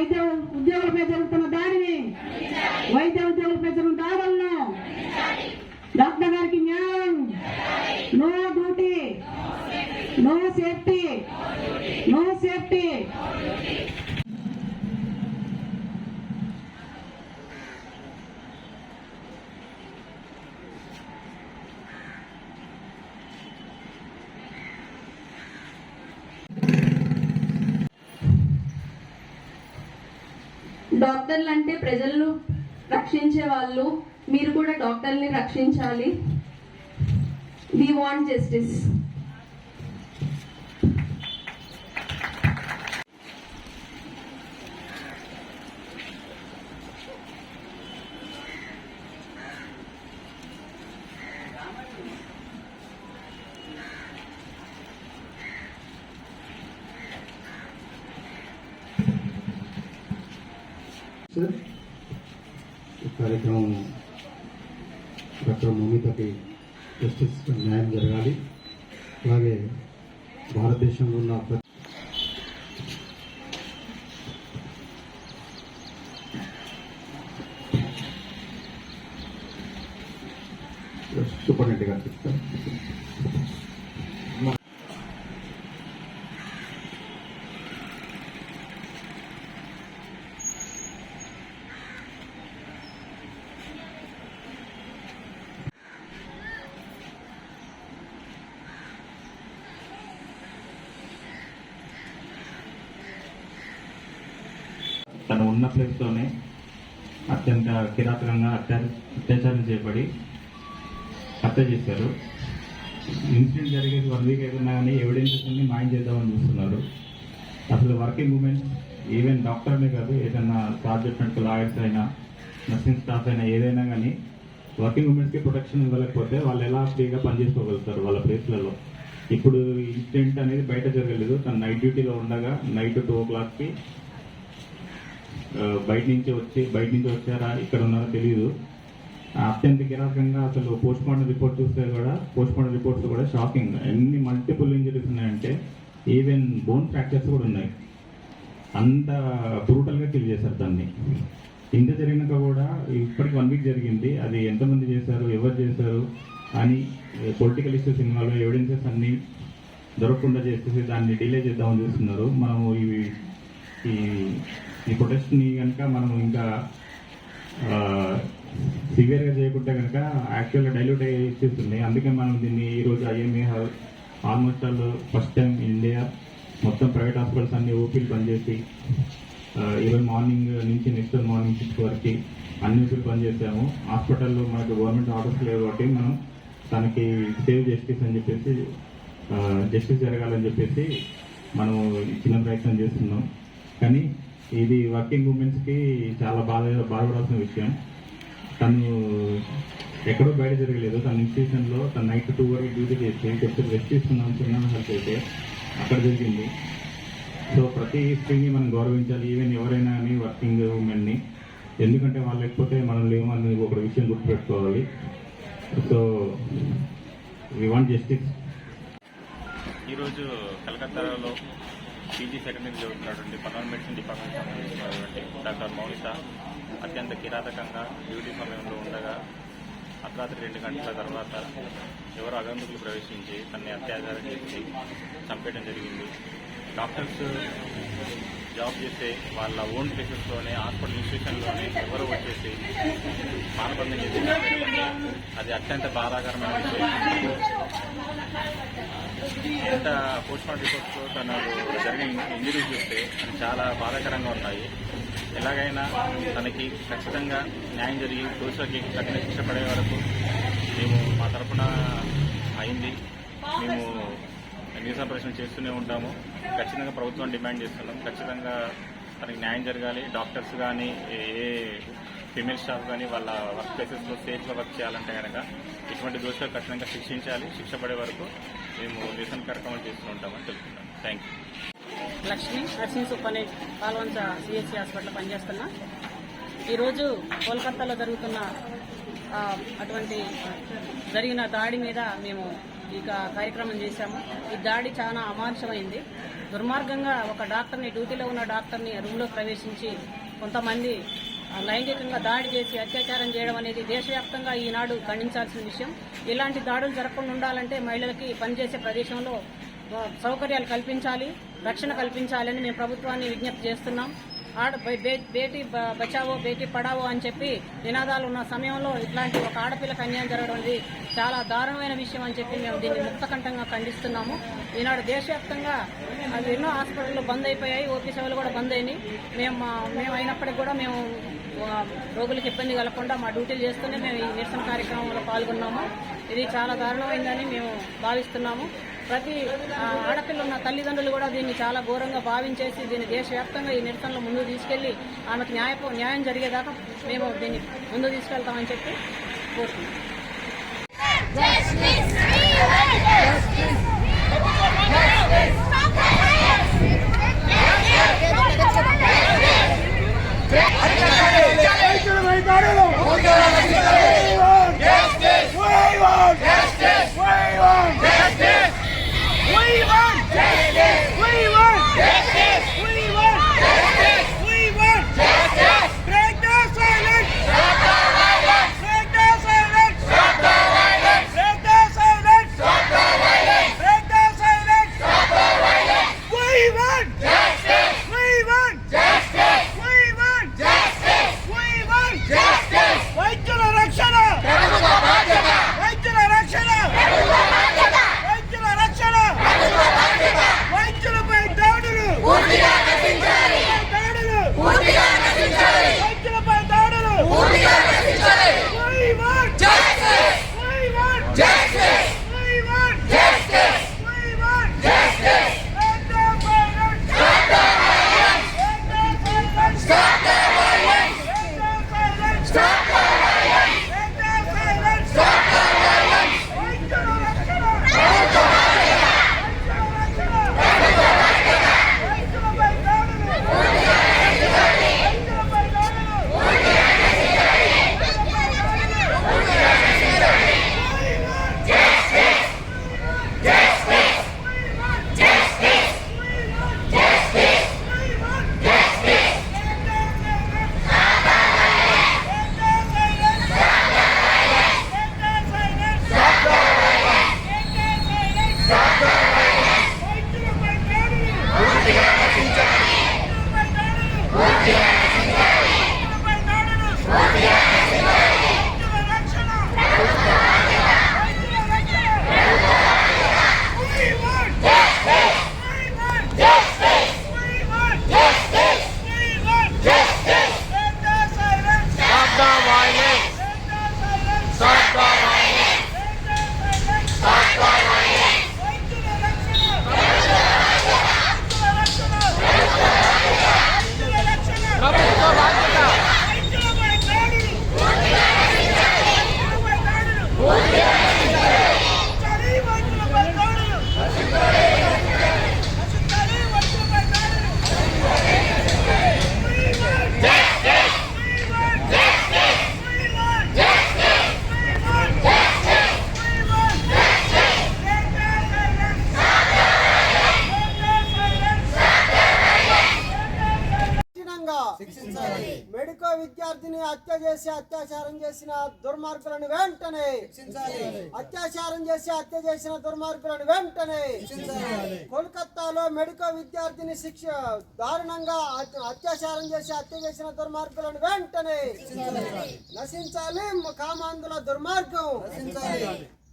వైద్య ఉద్యోగులపై జరుగుతున్న దాడిని వైద్య ఉద్యోగులపై జరుగుతున్న దాడులను డాక్టర్ గారికి న్యాయం. No duty. No safety. No safety. డాక్టర్లు అంటే ప్రజలను రక్షించే వాళ్ళు మీరు కూడా డాక్టర్ని రక్షించాలి. వి వాంట్ జస్టిస్ సార్ ఈ కార్యక్రమం డాక్టర్ మౌమితకి జస్టిస్ న్యాయం జరగాలి అలాగే భారతదేశంలో ఉన్న ప్రతి సూపరింటెండెంట్ గారు చెప్తారు తను ఉన్న ప్లేస్లోనే అత్యంత కిరాతకంగా అత్యా అత్యాచారం చేయబడి హత్య చేశారు. ఇన్సిడెంట్ జరిగేది వన్ వీక్ అయిపోయినా కానీ ఎవిడెన్సెస్ అన్ని మాయం చేద్దామని చూస్తున్నారు. అసలు వర్కింగ్ ఉమెన్స్ ఈవెన్ డాక్టర్నే కాదు ఏదైనా స్టాఫ్ చెప్పినట్టు లాయర్స్ అయినా నర్సింగ్ స్టాఫ్ అయినా ఏదైనా కానీ వర్కింగ్ ఉమెన్స్కి ప్రొటెక్షన్ ఇవ్వలేకపోతే వాళ్ళు ఎలా ఫ్రీగా పనిచేసుకోగలుగుతారు వాళ్ళ ప్లేస్లలో? ఇప్పుడు ఇన్సిడెంట్ అనేది బయట జరగలేదు. తను నైట్ డ్యూటీలో ఉండగా నైట్ టూ ఓ క్లాక్కి బయట నుంచి వచ్చి బయట నుంచి వచ్చారా ఇక్కడ ఉన్నారో తెలియదు అత్యంత కిరాతకంగా అసలు పోస్ట్ మార్టం రిపోర్ట్ చూస్తే కూడా పోస్ట్ మార్టం రిపోర్ట్స్ కూడా షాకింగ్. ఎన్ని మల్టిపుల్ ఇంజరీస్ ఉన్నాయంటే ఈవెన్ బోన్ ఫ్రాక్చర్స్ కూడా ఉన్నాయి. అంత బ్రూటల్గా కిల్ చేశారు దాన్ని. ఇంత జరిగినాక కూడా ఇప్పటికి వన్ వీక్ జరిగింది. అది ఎంతమంది చేశారు ఎవరు చేశారు అని పొలిటికల్ ఇష్యూ సినిమాలో ఎవిడెన్సెస్ అన్నీ దొరకకుండా చేసేసి దాన్ని డిలే చేద్దామని చూస్తున్నారు. మనము ఇవి ఈ ఈ ప్రొటెస్ట్ని కనుక మనం ఇంకా సివియర్గా చేయకుంటే కనుక యాక్చువల్గా డైల్యూట్ అయ్యే ఉన్నాయి. అందుకే మనం దీన్ని ఈరోజు IMA almost all first time India మొత్తం ప్రైవేట్ హాస్పిటల్స్ అన్ని ఓపీలు పనిచేసి ఈరోజు మార్నింగ్ నుంచి నెక్స్ట్ మార్నింగ్ సిక్స్ వరకు అన్ని ఓపీలు పనిచేసాము. హాస్పిటల్లో మనకు గవర్నమెంట్ ఆర్డర్స్ లేవు కాబట్టి మనం తనకి సేవ్ జస్టిస్ అని చెప్పేసి జస్టిస్ జరగాలని చెప్పేసి మనం చిన్న ప్రయత్నం చేస్తున్నాం. కానీ ఇది వర్కింగ్ ఉమెన్స్కి చాలా బాధ బాధపడాల్సిన విషయం. తను ఎక్కడో బయట జరగలేదు. తన ఇన్స్టిట్యూషన్లో తన నైట్ టూ వరకు డ్యూటీ చేసి కొంచెం రెస్ట్ తీసుకున్నాం చిన్న అయితే అక్కడ జరిగింది. సో ప్రతి స్త్రీని మనం గౌరవించాలి ఈవెన్ ఎవరైనా కానీ వర్కింగ్ ఉమెన్ని ఎందుకంటే వాళ్ళు లేకపోతే మనం లేమని ఒక విషయం గుర్తుపెట్టుకోవాలి. సో వి వాంట్ జస్టిస్ ఈరోజు కలకత్తాలో పీజీ సెకండ్ ఇయర్ చదువుతున్నటువంటి పనాన్ మెడిసిన్ డిపార్ట్మెంట్ సంబంధించినటువంటి డాక్టర్ మౌనిత అత్యంత కిరాతకంగా డ్యూటీ సమయంలో ఉండగా అర్ధరాత్రి రెండు గంటల తర్వాత ఎవరు అగంతుకులు ప్రవేశించి తనని అత్యాచారం చేసి చంపేయడం జరిగింది. డాక్టర్స్ జాబ్ చేసే వాళ్ళ ఓన్ ప్లేసెస్లోనే హాస్పిటల్ ఇన్స్టిట్యూషన్లోనే ఎవరు వచ్చేసి మానబంధం చేసి అది అత్యంత బాధాకరమైన విషయం. ఎంత పోస్ట్ మార్టం రిపోర్ట్స్లో తనకు జరిగిన ఇంజరీస్ చూస్తే అది చాలా బాధాకరంగా ఉన్నాయి. ఎలాగైనా తనకి ఖచ్చితంగా న్యాయం జరిగి దోషులకి తగిన శిక్ష పడే వరకు మేము మా తరపున అయింది. మేము నిరసన ప్రదర్శన చేస్తూనే ఉంటాము. ఖచ్చితంగా ప్రభుత్వం డిమాండ్ చేస్తున్నాం. ఖచ్చితంగా తనకి న్యాయం జరగాలి. డాక్టర్స్ కానీ ఏ ఫీమేల్ స్టాఫ్ కానీ వాళ్ళ వర్క్ ప్లేసెస్లో సేఫ్గా వర్క్ చేయాలంటే కనుక ఇటువంటి దోషులకు ఖచ్చితంగా శిక్షించాలి. శిక్ష పడే వరకు మేము నిరసన కార్యక్రమాలు చేస్తూ ఉంటామని తెలుపుతున్నాం. Thank you Lakshmi nursing superintendent Palvancha CHC hospital పనిచేస్తున్నా. ఈరోజు కోల్కతాలో జరుగుతున్న అటువంటి జరిగిన దాడి మీద మేము ఈ కార్యక్రమం చేశాము. ఈ దాడి చాలా అమానుషమైంది. దుర్మార్గంగా ఒక డాక్టర్ని డ్యూటీలో ఉన్న డాక్టర్ని రూమ్లో ప్రవేశించి కొంతమంది లైంగికంగా దాడి చేసి అత్యాచారం చేయడం అనేది దేశవ్యాప్తంగా ఈనాడు ఖండించాల్సిన విషయం. ఇలాంటి దాడులు జరగకుండా ఉండాలంటే మహిళలకి పనిచేసే ప్రదేశంలో సౌకర్యాలు కల్పించాలి రక్షణ కల్పించాలని మేము ప్రభుత్వాన్ని విజ్ఞప్తి చేస్తున్నాం. ఆడ బే- బేటీ బచావో బేటీ పడావో అని చెప్పి నినాదాలు ఉన్న సమయంలో ఇట్లాంటి ఒక ఆడపిల్లకు అన్యాయం జరగడం అనేది చాలా దారుణమైన విషయం అని చెప్పి మేము దీన్ని ముక్తకంఠంగా ఖండిస్తున్నాము. ఈనాడు దేశవ్యాప్తంగా అవి ఎన్నో హాస్పిటల్లో బంద్ అయిపోయాయి ఓపీ సేవలు కూడా బంద్ అయినాయి. మేము మేము అయినప్పటికీ కూడా మేము రోగులకు ఇబ్బంది కలగకుండా మా డ్యూటీలు చేస్తూనే మేము ఈ నిరసన కార్యక్రమంలో పాల్గొన్నాము. ఇది చాలా దారుణమైందని మేము భావిస్తున్నాము. ప్రతి ఆడపిల్ల ఉన్న తల్లిదండ్రులు కూడా దీన్ని చాలా ఘోరంగా భావించేసి దీన్ని దేశవ్యాప్తంగా ఈ నిరసనలు ముందుకు తీసుకెళ్ళి ఆమెకు న్యాయ న్యాయం జరిగేదాకా మేము దీన్ని ముందు తీసుకెళ్తామని చెప్పి కోరుతున్నాం అత్యాచారం చేసిన దుర్మార్గులను వెంటనే అత్యాచారం చేసి హత్య చేసిన దుర్మార్గులను వెంటనే కోల్కత్తాలో మెడికో విద్యార్థిని శిక్ష దారుణంగా అత్య- అత్యాచారం చేసి హత్య చేసిన దుర్మార్గులను వెంటనే నశించాలి. కామాంధుల దుర్మార్గం.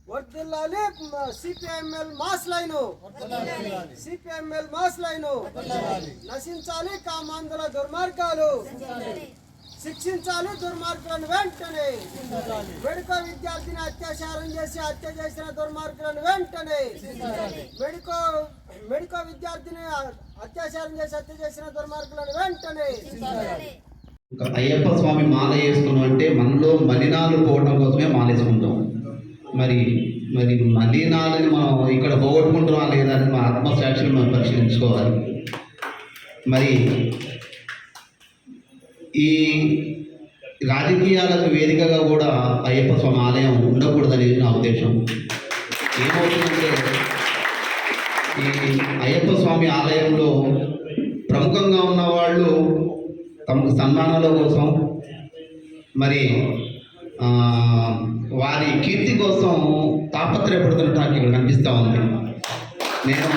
వర్దిల్లాలి. CPML mass line. CPML mass line. నశించాలి కామాంధుల దుర్మార్గాలు. శిక్షించాలి దుర్మార్గులను వెంటనే. మెడికో విద్యార్థిని అత్యాచారం చేసి హత్య చేసిన దుర్మార్గులను వెంటనే. మెడికో మెడికో విద్యార్థిని అత్యాచారం చేసి హత్య చేసిన దుర్మార్గులను వెంటనే. అయ్యప్ప స్వామి మాల వేసుకున్నాం అంటే మనలో మలినాలు పోవడం కోసమే మాల వేసుకుంటాం. మరి మరి మలినాలని మనం ఇక్కడ పోగొట్టుకుంటున్నాం లేదా అని మా మనం పరిశీలించుకోవాలి. మరి ఈ రాజకీయాలకు వేదికగా కూడా అయ్యప్ప స్వామి ఆలయం ఉండకూడదనేది నా ఉద్దేశం. ఏమవుతుందంటే ఈ అయ్యప్ప స్వామి ఆలయంలో ప్రముఖంగా ఉన్న వాళ్ళు తమకు సన్మానాల కోసం మరి వారి కీర్తి కోసం తాపత్రయపడుతున్నట్టు నాకు ఇక్కడ కనిపిస్తూ ఉంది. నేను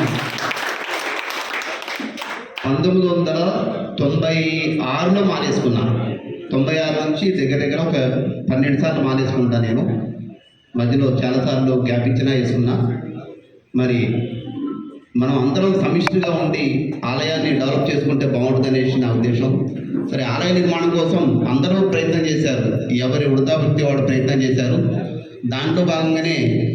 పంతొమ్మిది వందల తొంభై ఆరులో మానేసుకున్నాను తొంభై ఆరు నుంచి దగ్గర దగ్గర ఒక పన్నెండు సార్లు మానేసుకుంటా నేను. మధ్యలో చాలాసార్లు గ్యాప్ ఇచ్చినా వేసుకున్నా. మరి మనం అందరం సమిష్టిగా ఉండి ఆలయాన్ని డెవలప్ చేసుకుంటే బాగుంటుంది అనేసి నా ఉద్దేశం. సరే ఆలయ నిర్మాణం కోసం అందరూ ప్రయత్నం చేశారు. ఎవరి వృద్ధావృత్తి వాడు ప్రయత్నం చేశారు. దాంట్లో భాగంగానే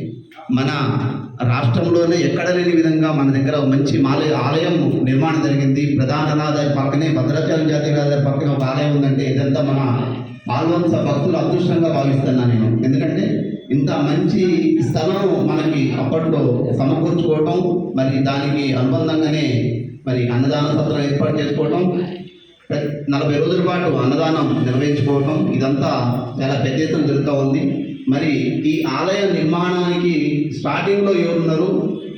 మన రాష్ట్రంలోనే ఎక్కడ లేని విధంగా మన దగ్గర మంచి మాలయ ఆలయం నిర్మాణం జరిగింది. ప్రధాన రహదారి పక్కనే భద్రాచలం జాతీయ రహదారి పక్కన ఒక ఆలయం ఉందంటే ఇదంతా మన ఆల్వంశ భక్తులు అదృష్టంగా భావిస్తున్నాను నేను. ఎందుకంటే ఇంత మంచి స్థలం మనకి అప్పట్లో సమకూర్చుకోవటం మరి దానికి అనుబంధంగానే మరి అన్నదాన సత్రం ఏర్పాటు చేసుకోవటం నలభై రోజుల పాటు అన్నదానం నిర్వహించుకోవటం ఇదంతా చాలా పెద్ద ఎత్తున జరుగుతూ ఉంది. మరి ఈ ఆలయ నిర్మాణానికి స్టార్టింగ్లో ఎవరున్నారు?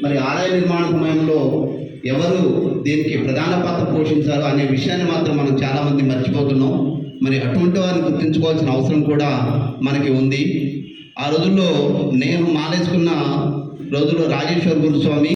మరి ఆలయ నిర్మాణ సమయంలో ఎవరు దీనికి ప్రధాన పాత్ర పోషించారు అనే విషయాన్ని మాత్రం మనం చాలామంది మర్చిపోతున్నాం. మరి అటువంటి వారిని గుర్తుంచుకోవాల్సిన అవసరం కూడా మనకి ఉంది. ఆ రోజుల్లో నేను మాలేసుకున్న రోజుల్లో రాజేశ్వర గురుస్వామి